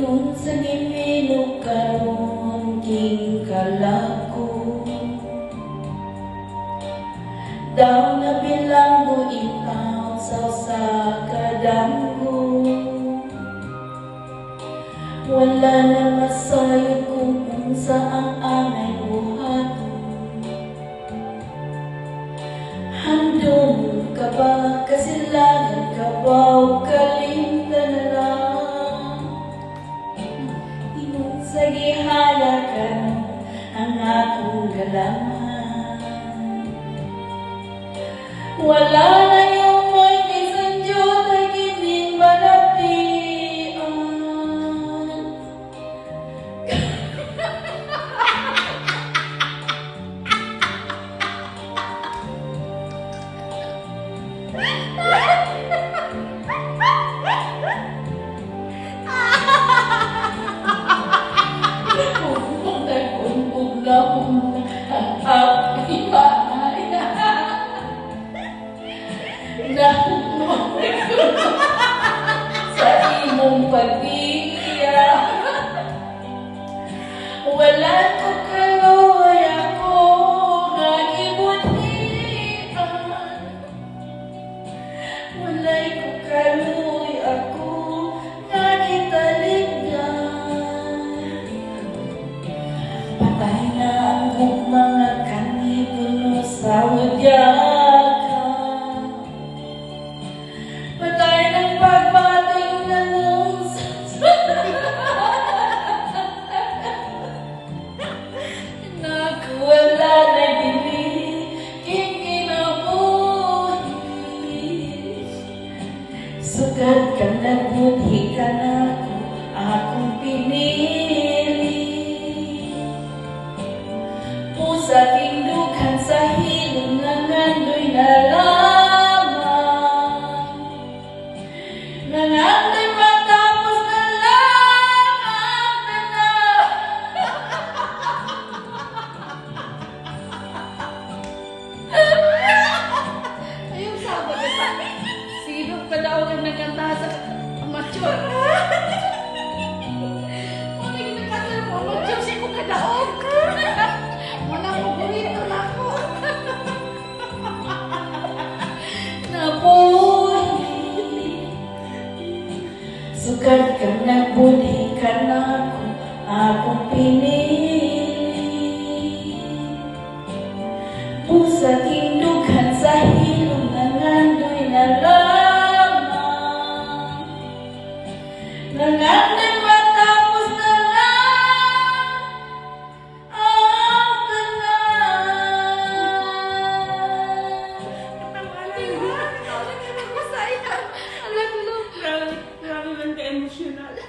Ingon sa gimino karon king kalako. Daw na bilanggo ikaw sa sa kadanggo Wala na masayo kung unsa ang amay buhat Handom ka ba? Kasilangan ka ba o Ingon sa gihayakan ang akong galaman. Wala Ko sa imong pag-iiyak. Sugat ka na budhi ka na ko akong pinili Pusa tindukan sa hilong na nandoy na lamang Nangandoy Sino ka daw ang nagkanta sa amateur? Ano yung nagkanta sa amateur? Sino ka daw? Wala mo burrito na ako. Nabuhi Sugat ka na budhi ka na ko akong